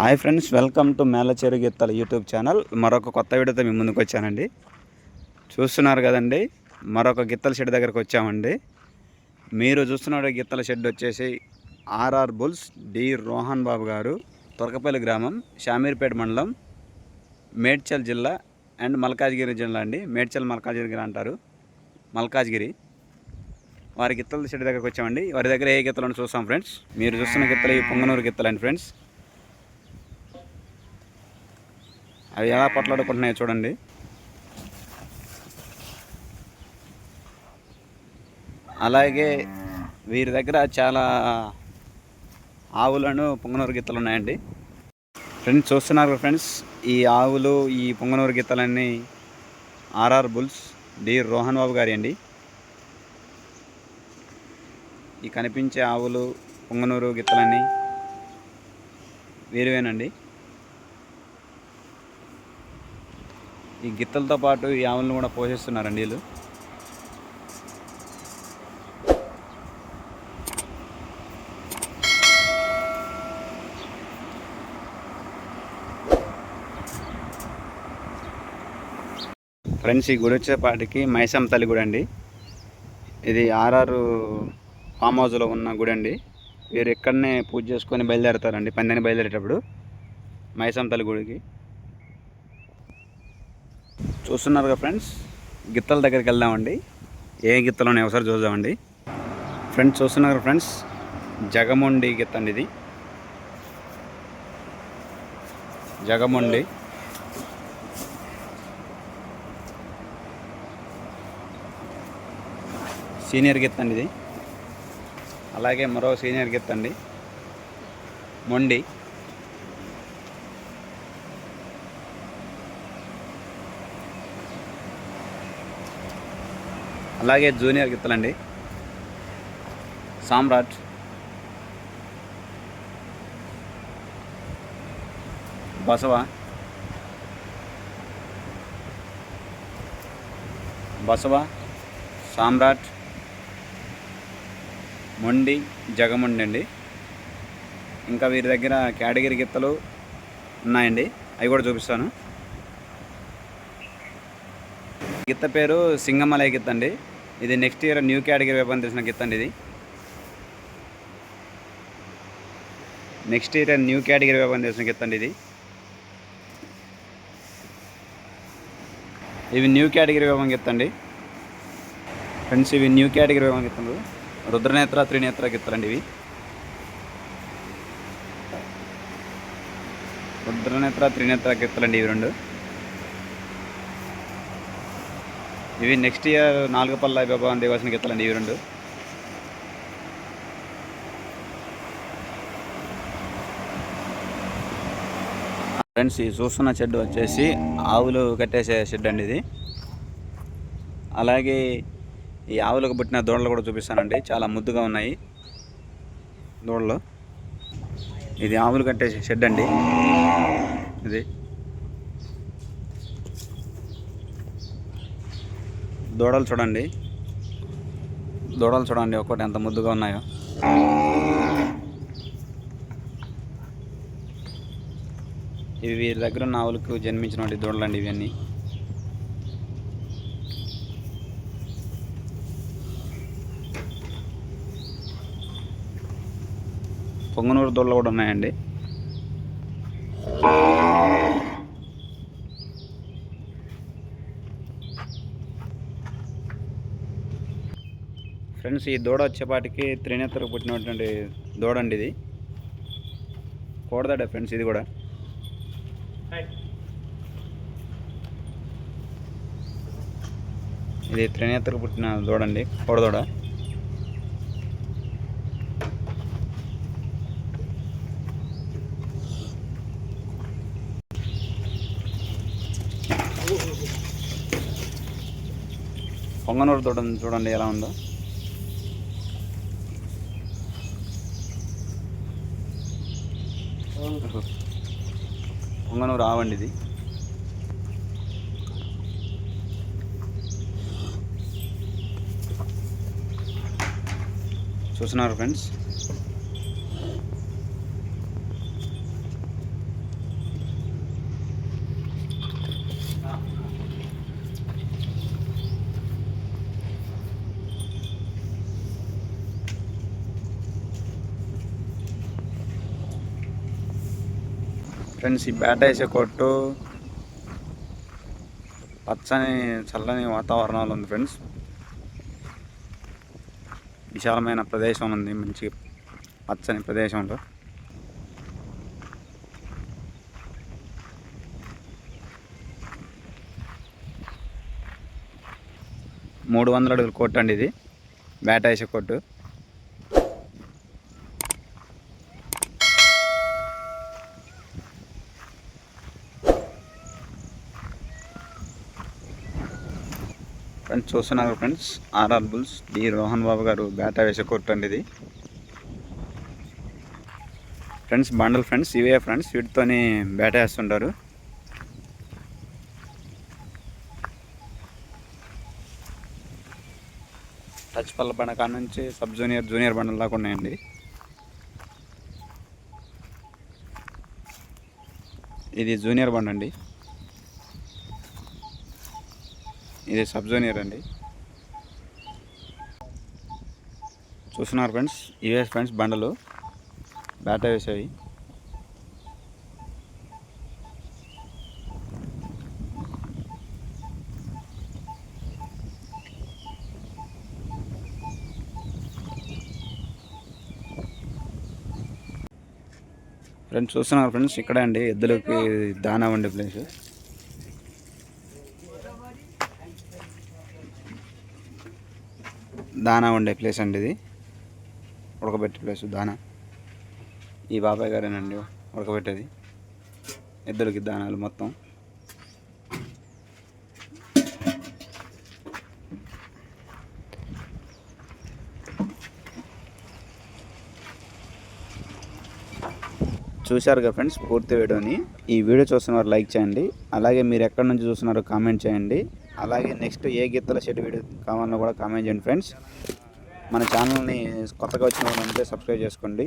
Hi friends welcome to Melacheru గీతాల YouTube channel. మరొక కొత్త వీడియోతో మీ ముందుకు వచ్చానండి. చూస్తున్నారు కదండి మరొక గిత్తల షెడ్ దగ్గరకు వచ్చామండి. మీరు చూస్తున్న గిత్తల షెడ్ వచ్చేసి RR Bulls D Rohan Babu గారు తొరకపల్లి గ్రామం షామీర్పేట మండలం మేడ్చల్ జిల్లా అండ్ మల్కాజ్గిరి జిల్లా అండి. మేడ్చల్ మల్కాజ్గిరి అంటారు. మల్కాజ్గిరి. వారి గిత్తల షెడ్ దగ్గరకు వచ్చామండి. వారి దగ్గర ఏ గిత్తలను చూస్తాం ఫ్రెండ్స్. మీరు చూస్తున్న గిత్తలు ఈ పొంగనూరు గిత్తలండి ఫ్రెండ్స్. అవి ఎలా పొట్లాడుకుంటున్నాయో చూడండి. అలాగే వీరి దగ్గర చాలా ఆవులను పొంగనూరు గిత్తలు ఉన్నాయండి. ఫ్రెండ్స్ చూస్తున్నారు ఫ్రెండ్స్ ఈ ఆవులు ఈ Punganur గిత్తలన్నీ RR Bulls D Rohan Babu గారి అండి. ఈ కనిపించే ఆవులు పొంగనూరు గిత్తలన్నీ వీరివేనండి. ఈ గిత్తలతో పాటు ఈ ఆవులను కూడా పోషిస్తున్నారండి వీళ్ళు ఫ్రెండ్స్ ఈ గుడి వచ్చేపాటికి మైసమ్ తల్లి గుడి అండి. ఇది ఆర్ఆర్ ఫామ్ హౌస్లో ఉన్న గుడి అండి. వీరు ఇక్కడనే పూజ చేసుకొని బయలుదేరతారండి పందాన్ని బయలుదేరేటప్పుడు మైసమ్ తల్లి గుడికి. చూస్తున్నారు కదా ఫ్రెండ్స్ గిత్తల దగ్గరికి వెళ్దామండి. ఏ గిత్తలు ఉన్నాయో ఒకసారి చూద్దామండి. ఫ్రెండ్స్ చూస్తున్నారు ఫ్రెండ్స్ జగమొండి గిత్త అండి ఇది జగమొండి. సీనియర్ గిత్త అండి ఇది అలాగే మరో సీనియర్ గిత్త అండి మొండి. అలాగే జూనియర్ గిత్తలండి. సామ్రాట్. బసవ. బసవ సామ్రాట్. మొండి జగముండి అండి ఇంకా వీరి దగ్గర కేటగిరీ గిత్తలు ఉన్నాయండి. అవి కూడా చూపిస్తాను. గిత్త పేరు సింగమలై గిత్త అండి. ఇది నెక్స్ట్ ఇయర్ న్యూ కేటగిరీ వేపని తెలిసిన గిత్త అండి ఇది. నెక్స్ట్ ఇయర్ న్యూ కేటగిరీ వేపని తెలిసిన గిత్త అండి ఇది. ఇవి న్యూ కేటగిరీ వేపం గిత్తండి ఫ్రెండ్స్ ఇవి న్యూ కేటగిరీ వేపం గిత్తలు రుద్రనేత్ర త్రినేత్ర గిత్తలండి ఇవి. రుద్రనేత్ర త్రినేత్ర గిత్తలండి ఇవి రెండు. ఇవి నెక్స్ట్ ఇయర్ నాలుగు పల్ల భగవాన్ దేవాసిన గీతాలండి ఇవి రెండు. ఫ్రెండ్స్ ఈ చూస్తున్న షెడ్ వచ్చేసి ఆవులు కట్టేసే షెడ్ అండి ఇది. అలాగే ఈ ఆవులకు పుట్టిన దూడలు కూడా చూపిస్తానండి. చాలా ముద్దుగా ఉన్నాయి దూడలు. ఇది ఆవులు కట్టేసే షెడ్ అండి. ఇది. దూడలు చూడండి. దూడలు చూడండి ఒక్కటి ఎంత ముద్దుగా ఉన్నాయో. ఇవి వీరి దగ్గర ఉన్న ఆవులకు జన్మించినటువంటి దూడలు అండి ఇవన్నీ. పొంగనూరు దూడలు కూడా ఉన్నాయండి. ఫ్రెండ్స్ ఈ దూడ వచ్చేపాటికి త్రినేత్రకు పుట్టినటువంటి దూడ అండి ఇది. కోడదాడే ఫ్రెండ్స్ ఇది కూడా. ఇది త్రినేత్రకు పుట్టిన దూడండి కోడదూడ పొంగనూరు దూడ చూడండి ఎలా ఉందో. పొంగను రావండి ఇది చూస్తున్నారు ఫ్రెండ్స్. ఫ్రెండ్స్ ఈ బేట వేసే కొట్టు పచ్చని చల్లని వాతావరణాలు ఉంది ఫ్రెండ్స్. విశాలమైన ప్రదేశం ఉంది మంచి పచ్చని ప్రదేశంలో మూడు వందల అడుగుల కొట్టు అండి ఇది. బ్యాట వేసే కొట్టు. ఫ్రెండ్స్ చూస్తున్నారు friends RR Bulls D Rohan Babu గారు బేటా వేసే కొట్టు అండి ఇది. ఫ్రెండ్స్ బండల్ ఫ్రెండ్స్ ఇవే ఫ్రెండ్స్ వీటితోని బేటా వేస్తుంటారు. టచ్ పల్ల బండ కాడ నుంచి సబ్ జూనియర్ జూనియర్ బండల దాకా ఉన్నాయండి. ఇది జూనియర్ బండ అండి ఇది సబ్ జూనియర్ అండి. చూస్తున్నారు ఫ్రెండ్స్ ఇవే ఫ్రెండ్స్ బండలు బ్యాటరీ వేసేవి. ఫ్రెండ్స్ చూస్తున్నారు ఫ్రెండ్స్ ఇక్కడే అండి ఎద్దులకి దానా వండే ప్లేస్. దానా ఉండే ప్లేస్ అండి ఇది. ఉడకబెట్టే ప్లేస్ దానా. ఈ బాబాయ్ గారేనండి ఉడకబెట్టేది. ఇద్దరికి దానాలు మొత్తం. చూశారుగా ఫ్రెండ్స్ పూర్తి వీడియోని. ఈ వీడియో చూస్తున్నవారు లైక్ చేయండి. అలాగే మీరు ఎక్కడి నుంచి చూస్తున్నారో కామెంట్ చేయండి. అలాగే నెక్స్ట్ ఏ గీతల షెడ్ వీడియో కావాలన్నా కూడా కామెంట్ చేయండి ఫ్రెండ్స్. మన ఛానల్ని కొత్తగా వచ్చిన వాళ్ళంటే సబ్స్క్రైబ్ చేసుకోండి.